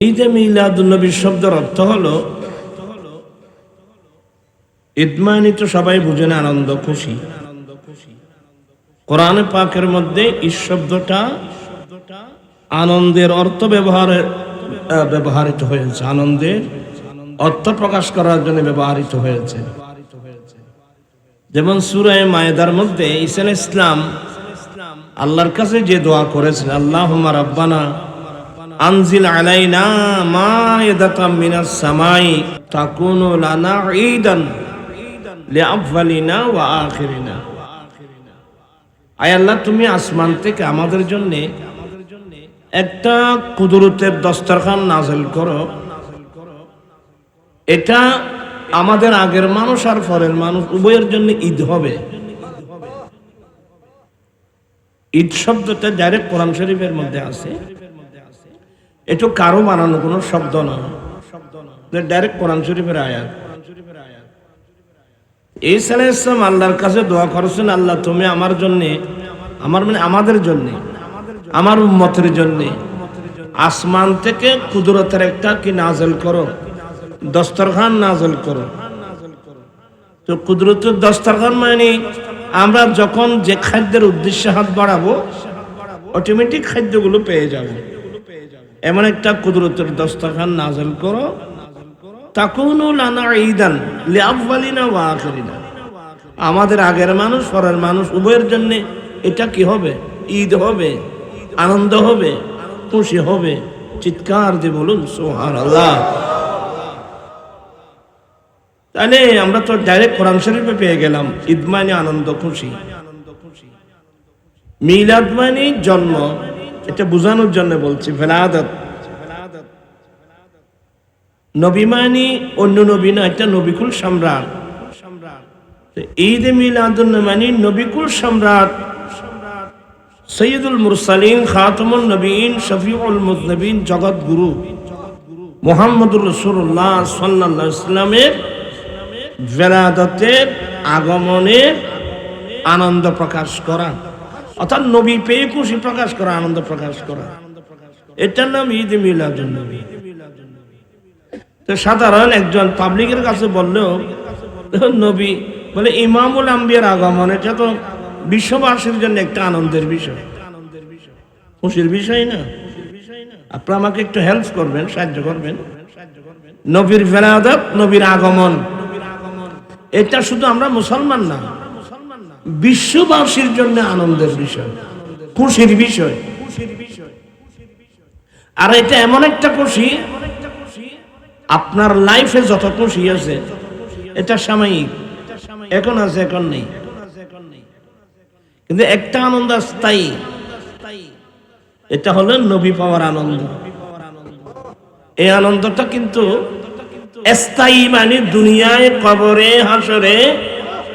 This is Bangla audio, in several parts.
ঈদে মিলাদুন্নবীর শব্দের অর্থ হলো ইদমানি তো সবাই বুঝেন আনন্দ খুশি। কোরআনে পাকের মধ্যে ঈদ শব্দটা আনন্দের অর্থ ব্যবহারের আহ, ব্যবহৃত হয়েছে। আনন্দের অর্থ প্রকাশ করার জন্য ব্যবহৃত হয়েছে। যেমন সুরায় মায়েদার মধ্যে ইসা ইসলাম আল্লাহর কাছে যে দোয়া করেছেন আল্লাহ রাব্বানা আনজিল আলাইনা মায়েদাতাম মিনাস সামাই তাকুনু লানা ঈদান লিআফওয়ালিনা ওয়া আয় আল্লাহ, তুমি আসমান থেকে আমাদের জন্য একটা কুদরতের দস্তরখান নাজেল করো। এটা আমাদের আগের মানুষ আর পরের মানুষ, উভয়ের জন্য ঈদ হবে। ঈদ শব্দটা ডাইরেক্ট কোরআন শরীফের মধ্যে আছে। এটা কারও বানানো কোনো শব্দ নয় ডাইরেক্ট কোরআন শরীফের আয়াত। এই ইসলাম আল্লাহর কাছে দোয়া করেছেন, আল্লাহ, তুমি আমার জন্য, আমার মানে আমাদের জন্য, আমার উম্মতের জন্য, আসমান থেকে কুদরতের একটা কি নাজল করো, দস্তরখান নাজল করো। তো কুদরতের দস্তরখান মানে আমরা যখন যে খাদ্যের উদ্দেশ্যে হাত বাড়াবো অটোমেটিক খাদ্যগুলো পেয়ে যাব। এমন একটা কুদরতের দস্তরখান নাজল করো। তাকুনু লানা ঈদান ওয়া আখিরিনা। আমাদের আগের মানুষ, পরের মানুষ, উভয়ের জন্য এটা কি হবে? ঈদ হবে, আনন্দ হবে, খুশি হবে। চিৎকার দিয়ে বলুন, সুবহানাল্লাহ। তাহলে আমরা তো ডাইরেক্ট কোরআন শরীফে পেয়ে গেলাম, ঈদ মানে আনন্দ, খুশি। মিলাদ মানে জন্ম এটা বোঝানোর জন্য বলছি, ভেলাদত। নবী মানে অন্য নবী না, এটা নবিকুল সম্রাট। তো ঈদ মিলাদুল মানে নবিকুল সম্রাট। সৈয়দুল মুরসালিন খাতমুল নবীন, শফিউল মুজনবীন জগৎ গুরু মোহাম্মদুর রসুল্লাহ সাল্লাহ ইসলামের ভেলাদতের আগমনের আনন্দ প্রকাশ করা। অর্থাৎ নবী পেয়ে খুশি প্রকাশ করা, আনন্দ প্রকাশ করা। এটার নাম ঈদ মিলাদুল নবী। তো সাধারণ একজন পাবলিকের কাছে বললেও নবী বলে, ইমামুল আম্বিয়ার আগমন, এটা তো বিশ্ববাসীর জন্য একটা আনন্দের বিষয়। খুশির বিষয় না। আপনি আমাকে একটু হেল্প করবেন, সাহায্য করবেন। নবীর ফেরাদত নবীর আগমন। এটা শুধু আমরা মুসলমান না। বিশ্ববাসীর জন্য আনন্দের বিষয়, খুশির বিষয়। আর এটা এমন একটা খুশি, আপনার লাইফে যত খুশি আছে, এটা সাময়িক। এখন আছে, এখন নেই। কিন্তু একটা আনন্দ স্থায়ী। এটা হলো নবী পাওয়ার আনন্দ। এই আনন্দটা কিন্তু স্থায়ী মানে দুনিয়ায় কবরে হাসরে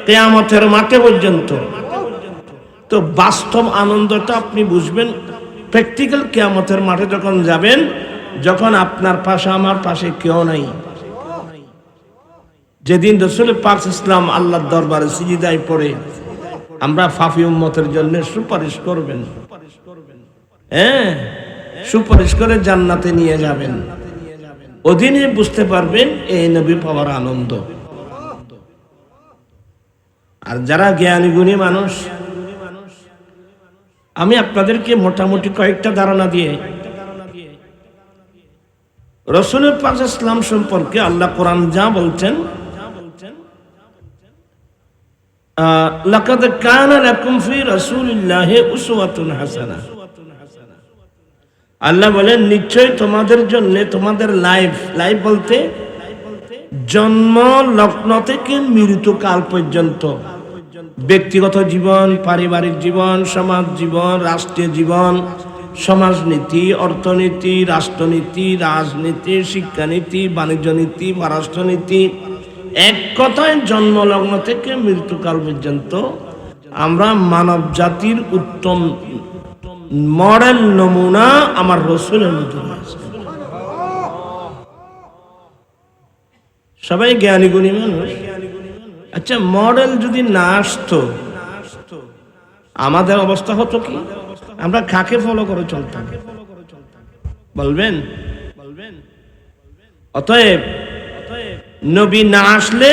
কেয়ামতের মাঠে পর্যন্ত। তো বাস্তব আনন্দটা আপনি বুঝবেন। প্র্যাকটিক্যাল কেয়ামতের মাঠে যখন যাবেন, যখন আপনার পাশে, আমার পাশে কেউ নাই। যেদিন রসুল পাক ইসলাম আল্লাহর দরবারে সিজিদায় পড়ে, আমরা ফাফি উম্মতের জন্য সুপারিশ করবেন। হ্যাঁ সুপারিশ করে জান্নাতে নিয়ে যাবেন। অধীনে বুঝতে পারবেন, এই নবী পাওয়ার আনন্দ। আর যারা জ্ঞানী গুণী মানুষ, আমি আপনাদেরকে মোটামুটি কয়েকটা ধারণা দিয়ে রসুলের পাশ ইসলাম সম্পর্কে আল্লাহ কোরআন যা বলছেন আল্লাহ বলেন, নিশ্চয় তোমাদের জন্য, তোমাদের লাইফ লাইফ বলতে জন্ম, লগ্ন থেকে মৃত্যুকাল পর্যন্ত ব্যক্তিগত জীবন, পারিবারিক জীবন, সমাজ জীবন, রাষ্ট্রীয় জীবন, সমাজনীতি, অর্থনীতি, রাষ্ট্রনীতি, রাজনীতি, শিক্ষানীতি, বাণিজ্য নীতি পররাষ্ট্রনীতি এক কথায় জন্মলগ্ন থেকে মৃত্যুকাল পর্যন্ত আমরা মানব জাতির উত্তম, মডেল নমুনা আমার রসুলের রয়েছে। সবাই জ্ঞানী গুণী মানুষ আচ্ছা মডেল যদি না আসতো, আমাদের অবস্থা হতো কি? আমরা কাকে ফলো করে চলতাম? বলবেন? অতএব, নবী না আসলে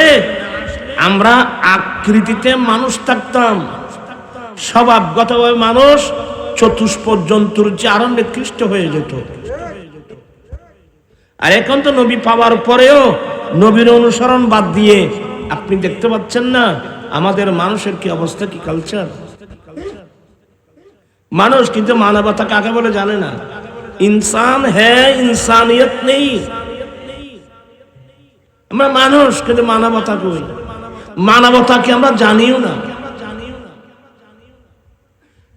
আমরা আকৃতিতে মানুষ থাকতাম। স্বভাবগতভাবে মানুষ চতুষ্প জন্তুর চেয়ে আরও নিকৃষ্ট হয়ে যেত। আর এখন তো নবী পাওয়ার পরেও নবীর অনুসরণ বাদ দিয়ে আপনি দেখতে পাচ্ছেন না, আমাদের মানুষের কি অবস্থা, কি কালচার মানুষ কিন্তু মানবতা কাকে বলে জানে না। ইনসান হ্যাঁ ইনসানিয়ত নেই। আমরা মানুষ কিন্তু মানবতা কই? মানবতাকে আমরা জানিও না।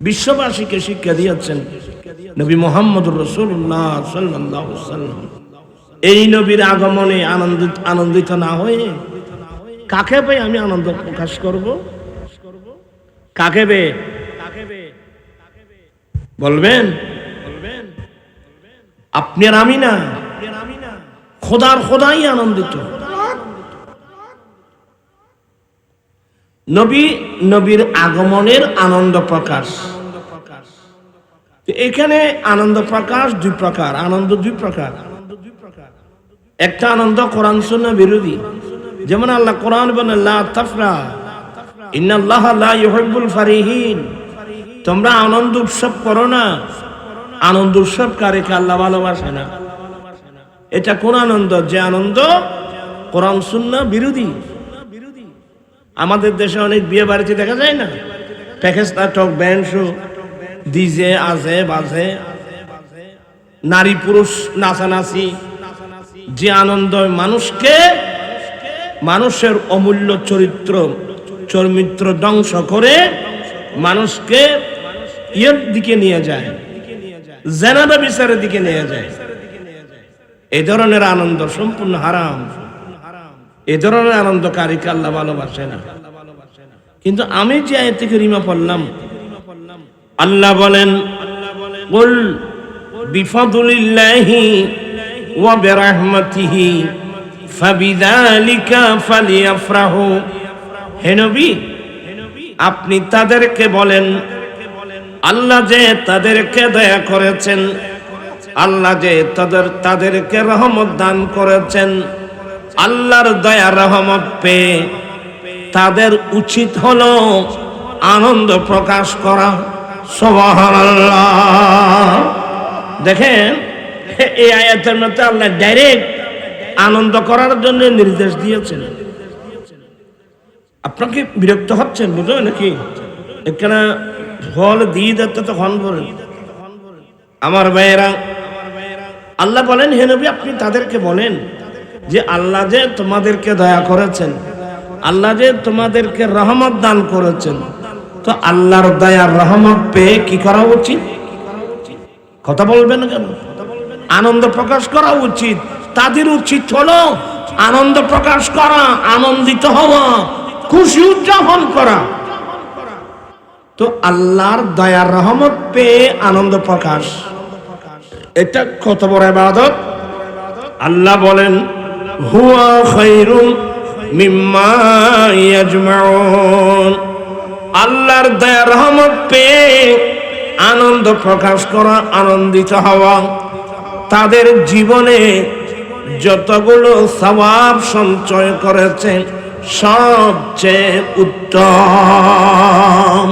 বিশ্ববাসীকে শিক্ষা দিয়েছেন নবী মোহাম্মদ রসুল্লাহ এই নবীর আগমনে আনন্দিত আনন্দিত না হয়ে কাকে পেয়ে আমি আনন্দ প্রকাশ করব? কাকে বে বলবেন? আপনি আর আমি না। খোদার খোদাই আনন্দিত। নবী, নবীর আগমনের আনন্দ প্রকাশ। এখানে আনন্দ প্রকাশ দুই প্রকার, আনন্দ দুই প্রকার। একটা আনন্দ কোরআন বিরোধী। যেমন আল্লাহ কোরআন বলেন, লা তাফরা ফারিহিন। তোমরা আনন্দ উৎসব করো না। আনন্দ উৎসব কারেকে আল্লাহ ভালোবাসে না। এটা কোন আনন্দ? যে আনন্দ কোরআন শূন্য বিরোধী। আমাদের দেশে অনেক বিয়ে বাড়িতে দেখা যায় না? প্যাকেজ নাটক ব্যান্ড শো, ডিজে আজে বাজে। নারী পুরুষ নাচানাচি। যে আনন্দ মানুষকে মানুষের অমূল্য চরিত্র চরিত্র ধ্বংস করে মানুষকে ইয়ের দিকে নিয়ে যায় জেনাদা বিচারের দিকে নিয়ে যায়। এই ধরনের আনন্দ সম্পূর্ণ হারাম। এ ধরনের আনন্দ কারিকে আল্লাহ ভালোবাসে না। কিন্তু আমি যে আয় থেকে রিমা পড়লাম, আল্লাহ বলেন বল বিফাদুলিল্লাহি ওয়া বিরহমাতিহি আপনি তাদেরকে বলেন, আল্লাহ যে তাদেরকে দয়া করেছেন, আল্লাহ যে তাদের, তাদেরকে রহমত দান করেছেন, আল্লাহর দয়া রহমত পেয়ে তাদের উচিত হলো আনন্দ প্রকাশ করা। দেখেন এই আয়াতের মধ্যে আল্লাহ ডাইরেক্ট আনন্দ করার জন্য নির্দেশ দিয়েছেন। আপনাকে বিরক্ত হচ্ছেন বুঝলেন নাকি? এখানে ফল দিয়ে দিতে তো হন বলেন আমার ভাইয়েরা, আল্লাহ বলেন, হে নবী, আপনি তাদেরকে বলেন যে আল্লাহ যে তোমাদেরকে দয়া করেছেন, আল্লাহ যে তোমাদেরকে রহমত দান করেছেন, তো আল্লাহর দয়ার রহমত পেয়ে কি করা উচিত? কথা বলবেন কেন? আনন্দ প্রকাশ করা উচিত। তাদের উচিত হলো আনন্দ প্রকাশ করা, আনন্দিত হওয়া, খুশি উদযাপন করা। তো আল্লাহর দয়ার রহমত পেয়ে আনন্দ প্রকাশ। এটা কত বড় ইবাদত? আল্লাহ বলেন, হুয়া আল্লাহর দয়া রহমত পেয়ে আনন্দ প্রকাশ করা, আনন্দিত হওয়া। তাদের জীবনে যতগুলো সবাব সঞ্চয় করেছে সবচেয়ে উত্তম।